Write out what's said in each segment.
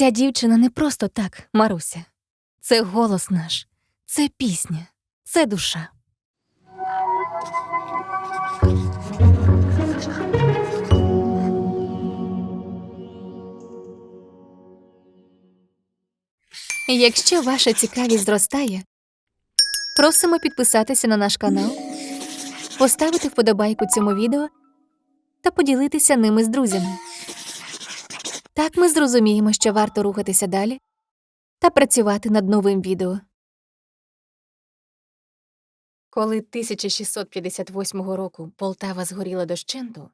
Ця дівчина не просто так, Маруся. Це голос наш, це пісня, це душа. Якщо ваша цікавість зростає, просимо підписатися на наш канал, поставити вподобайку цьому відео та поділитися ними з друзями. Так ми зрозуміємо, що варто рухатися далі та працювати над новим відео. Коли 1658 року Полтава згоріла дощенту,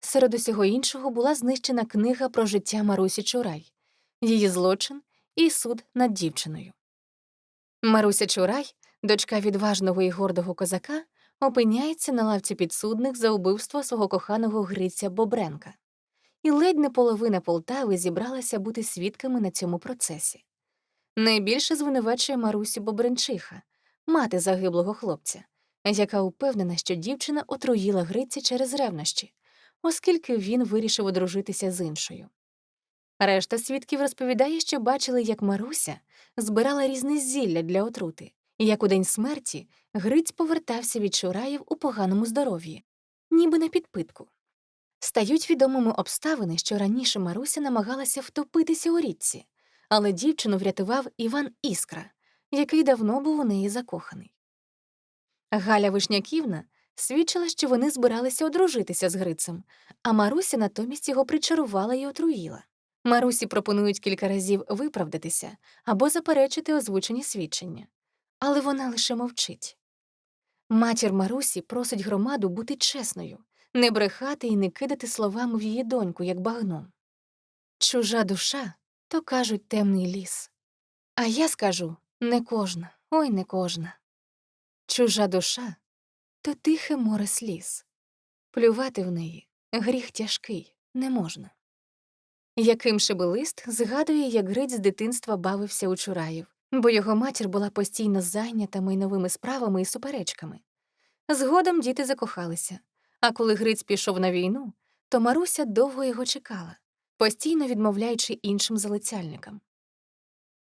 серед усього іншого була знищена книга про життя Марусі Чурай, її злочин і суд над дівчиною. Маруся Чурай, дочка відважного і гордого козака, опиняється на лавці підсудних за убивство свого коханого Гриця Бобренка. І ледь не половина Полтави зібралася бути свідками на цьому процесі. Найбільше звинувачує Марусі Бобренчиха, мати загиблого хлопця, яка упевнена, що дівчина отруїла Гриця через ревнощі, оскільки він вирішив одружитися з іншою. Решта свідків розповідає, що бачили, як Маруся збирала різне зілля для отрути, і як у день смерті Гриць повертався від Шураїв у поганому здоров'ї, ніби на підпитку. Стають відомими обставини, що раніше Маруся намагалася втопитися у річці, але дівчину врятував Іван Іскра, який давно був у неї закоханий. Галя Вишняківна свідчила, що вони збиралися одружитися з Грицем, а Маруся натомість його причарувала і отруїла. Марусі пропонують кілька разів виправдатися або заперечити озвучені свідчення, але вона лише мовчить. Матір Марусі просить громаду бути чесною, не брехати і не кидати словами в її доньку, як багном. Чужа душа то кажуть темний ліс. А я скажу не кожна, ой не кожна. Чужа душа то тихе море сліз. Плювати в неї гріх тяжкий не можна. Яким шибелист згадує, як Гриць з дитинства бавився у Чураїв, бо його матір була постійно зайнята майновими справами і суперечками. Згодом діти закохалися, а коли Гриць пішов на війну, то Маруся довго його чекала, постійно відмовляючи іншим залицяльникам.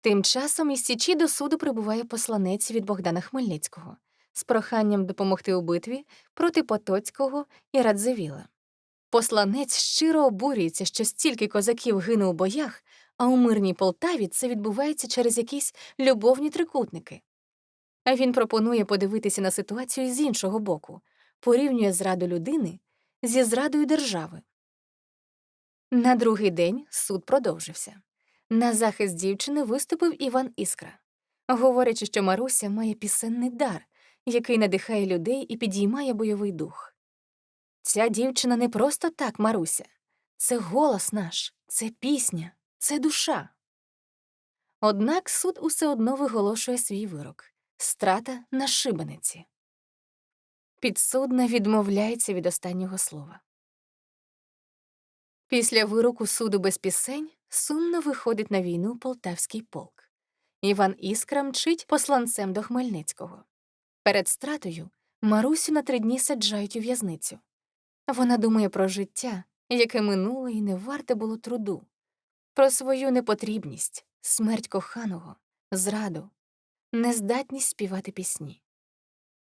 Тим часом із Січі до суду прибуває посланець від Богдана Хмельницького з проханням допомогти у битві проти Потоцького і Радзивіла. Посланець щиро обурюється, що стільки козаків гине у боях, а у мирній Полтаві це відбувається через якісь любовні трикутники. А він пропонує подивитися на ситуацію з іншого боку, порівнює зраду людини зі зрадою держави. На другий день суд продовжився. На захист дівчини виступив Іван Іскра, говорячи, що Маруся має пісенний дар, який надихає людей і підіймає бойовий дух. Ця дівчина не просто так, Маруся, це голос наш, це пісня, це душа. Однак суд усе одно виголошує свій вирок страта на шибениці. Підсудна відмовляється від останнього слова. Після вироку суду без пісень сумно виходить на війну полтавський полк. Іван Іскра мчить посланцем до Хмельницького. Перед стратою Марусю на три дні саджають у в'язницю. Вона думає про життя, яке минуло і не варте було труду, про свою непотрібність, смерть коханого, зраду, нездатність співати пісні.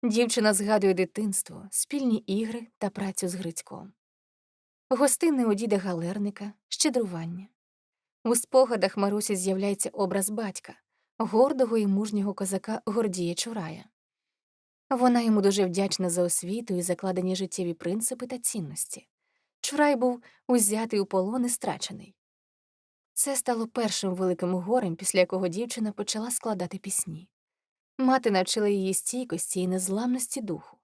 Дівчина згадує дитинство, спільні ігри та працю з Грицьком. Гостини у діда галерника, щедрування. У спогадах Марусі з'являється образ батька, гордого і мужнього козака Гордія Чурая. Вона йому дуже вдячна за освіту і закладені життєві принципи та цінності. Чурай був узятий у полон і страчений. Це стало першим великим горем, після якого дівчина почала складати пісні. Мати навчила її стійкості і незламності духу.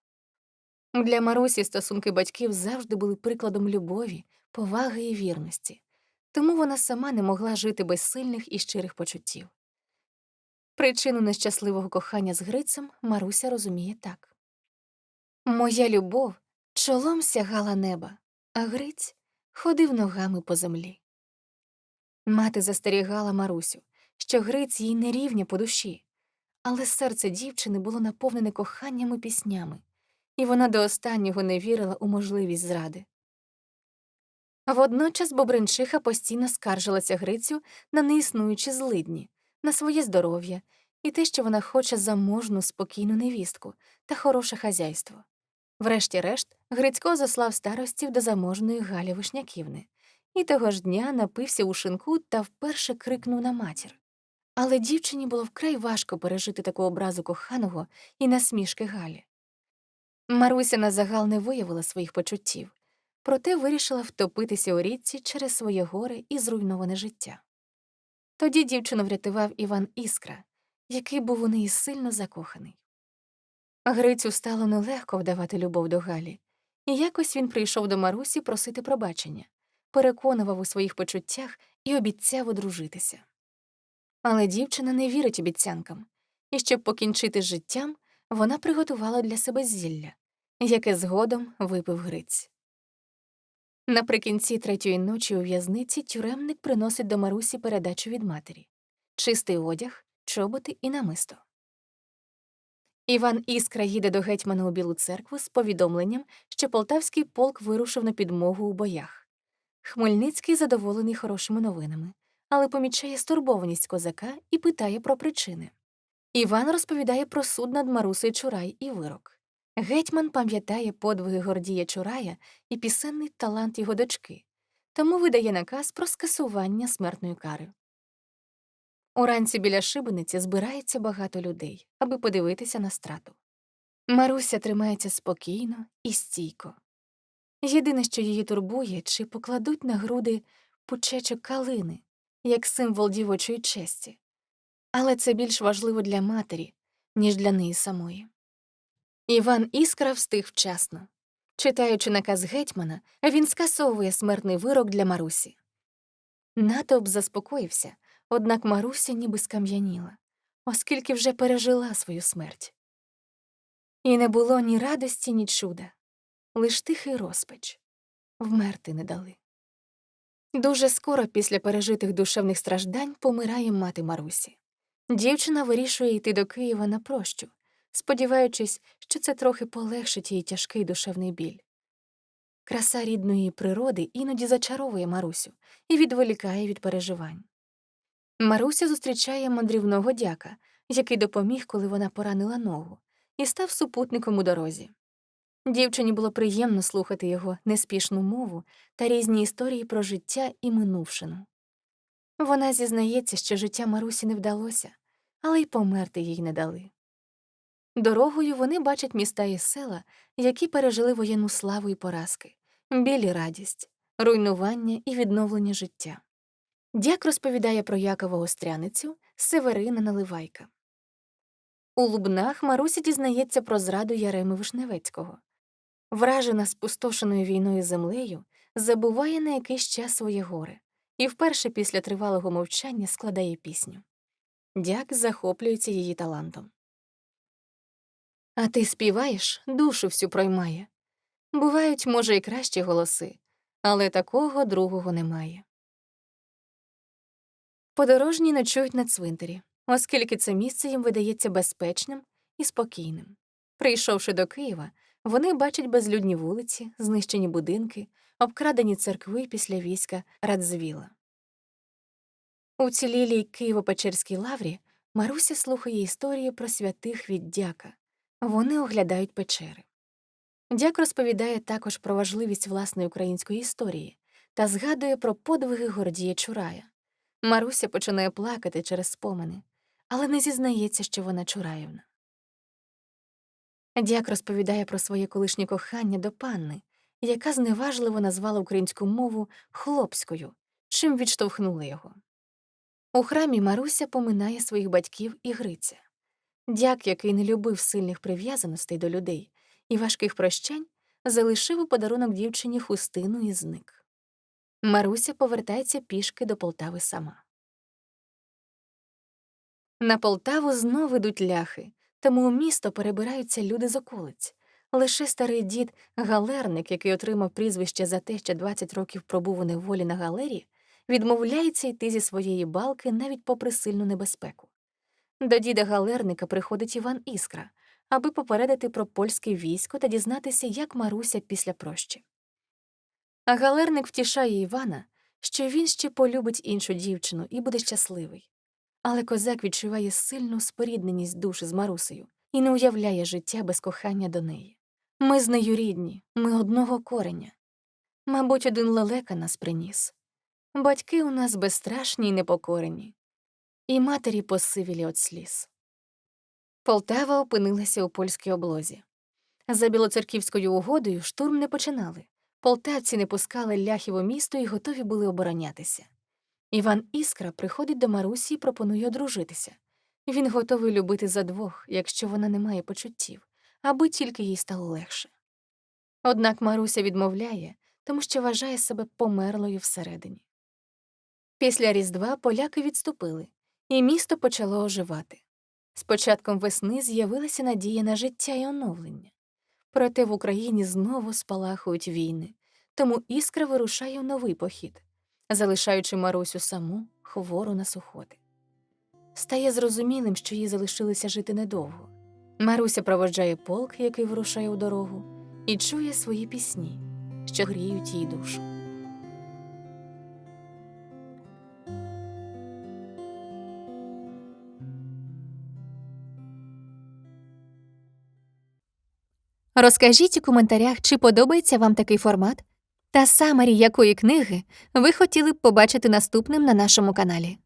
Для Марусі стосунки батьків завжди були прикладом любові, поваги і вірності, тому вона сама не могла жити без сильних і щирих почуттів. Причину нещасливого кохання з Грицем Маруся розуміє так Моя любов чолом сягала неба, а Гриць ходив ногами по землі. Мати застерігала Марусю, що Гриць їй не рівня по душі, але серце дівчини було наповнене коханням і піснями, і вона до останнього не вірила у можливість зради. Водночас Бобринчиха постійно скаржилася Грицю на неіснуючі злидні, на своє здоров'я і те, що вона хоче заможну, спокійну невістку та хороше хазяйство. Врешті-решт, Грицько заслав старостів до заможної Галі Вишняківни і того ж дня напився у шинку та вперше крикнув на матір. Але дівчині було вкрай важко пережити таку образу коханого і насмішки Галі. Маруся на загал не виявила своїх почуттів, проте вирішила втопитися у річці через своє горе і зруйноване життя. Тоді дівчину врятував Іван Іскра, який був у неї сильно закоханий. Грицю стало нелегко вдавати любов до Галі, і якось він прийшов до Марусі просити пробачення, переконував у своїх почуттях і обіцяв одружитися. Але дівчина не вірить обіцянкам, і щоб покінчити з життям, вона приготувала для себе зілля, яке згодом випив Гриць. Наприкінці третьої ночі у в'язниці тюремник приносить до Марусі передачу від матері чистий одяг, чоботи і намисто. Іван Іскра їде до гетьмана у Білу церкву з повідомленням, що полтавський полк вирушив на підмогу у боях. Хмельницький задоволений хорошими новинами, але помічає стурбованість козака і питає про причини. Іван розповідає про суд над Марусею Чурай і вирок. Гетьман пам'ятає подвиги Гордія Чурая і пісенний талант його дочки, тому видає наказ про скасування смертної кари. Уранці біля шибениці збирається багато людей, аби подивитися на страту. Маруся тримається спокійно і стійко. Єдине, що її турбує, чи покладуть на груди пучечок калини, як символ дівочої честі, але це більш важливо для матері, ніж для неї самої. Іван Іскра встиг вчасно. Читаючи наказ гетьмана, він скасовує смертний вирок для Марусі. Натовп заспокоївся, однак Маруся ніби скам'яніла, оскільки вже пережила свою смерть. І не було ні радості, ні чуда, лиш тихий розпач вмерти не дали. Дуже скоро після пережитих душевних страждань помирає мати Марусі. Дівчина вирішує йти до Києва на прощу, сподіваючись, що це трохи полегшить її тяжкий душевний біль. Краса рідної природи іноді зачаровує Марусю і відволікає від переживань. Маруся зустрічає мандрівного дяка, який допоміг, коли вона поранила ногу, і став супутником у дорозі. Дівчині було приємно слухати його неспішну мову та різні історії про життя і минувшину. Вона зізнається, що життя Марусі не вдалося, але й померти їй не дали. Дорогою вони бачать міста і села, які пережили воєнну славу і поразки, білі радість, руйнування і відновлення життя. Дяк розповідає про Якова Остряницю, Северина Наливайка. У Лубнах Маруся дізнається про зраду Яреми Вишневецького. Вражена спустошеною війною землею, забуває на якийсь час своє горе і вперше після тривалого мовчання складає пісню. Дяк захоплюється її талантом. А ти співаєш, душу всю проймає. Бувають, може, і кращі голоси, але такого другого немає. Подорожні ночують на цвинтарі, оскільки це місце їм видається безпечним і спокійним. Прийшовши до Києва, вони бачать безлюдні вулиці, знищені будинки, обкрадені церкви після війська Радзвіла. У цілілій Києво-Печерській лаврі Маруся слухає історії про святих від дяка. Вони оглядають печери. Дяк розповідає також про важливість власної української історії та згадує про подвиги Гордія Чурая. Маруся починає плакати через спомини, але не зізнається, що вона Чураївна. Дяк розповідає про своє колишнє кохання до панни, яка зневажливо назвала українську мову хлопською, чим відштовхнули його. У храмі Маруся поминає своїх батьків і Гриця. Дяк, який не любив сильних прив'язаностей до людей і важких прощань, залишив у подарунок дівчині хустину і зник. Маруся повертається пішки до Полтави сама. На Полтаву знов ідуть ляхи, тому у місто перебираються люди з околиць. Лише старий дід галерник, який отримав прізвище за те, що 20 років пробув у неволі на галері, відмовляється йти зі своєї балки навіть попри сильну небезпеку. До діда галерника приходить Іван Іскра, аби попередити про польське військо та дізнатися, як Маруся після прощі. А галерник втішає Івана, що він ще полюбить іншу дівчину і буде щасливий. Але козак відчуває сильну спорідненість душі з Марусею і не уявляє життя без кохання до неї. Ми з нею рідні, ми одного кореня. Мабуть, один лелека нас приніс. Батьки у нас безстрашні й непокорені, і матері посивілі від сліз. Полтава опинилася у польській облозі. За білоцерківською угодою штурм не починали. Полтавці не пускали ляхів у місто і готові були оборонятися. Іван Іскра приходить до Марусі і пропонує одружитися. Він готовий любити за двох, якщо вона не має почуттів, аби тільки їй стало легше. Однак Маруся відмовляє, тому що вважає себе померлою всередині. Після Різдва поляки відступили, і місто почало оживати. З початком весни з'явилася надія на життя і оновлення. Проте в Україні знову спалахують війни, тому іскра вирушає в новий похід, залишаючи Марусю саму хвору на сухоти. Стає зрозумілим, що їй залишилося жити недовго. Маруся проводжає полк, який вирушає у дорогу, і чує свої пісні, що гріють їй душу. Розкажіть у коментарях, чи подобається вам такий формат, та самарі якої книги ви хотіли б побачити наступним на нашому каналі.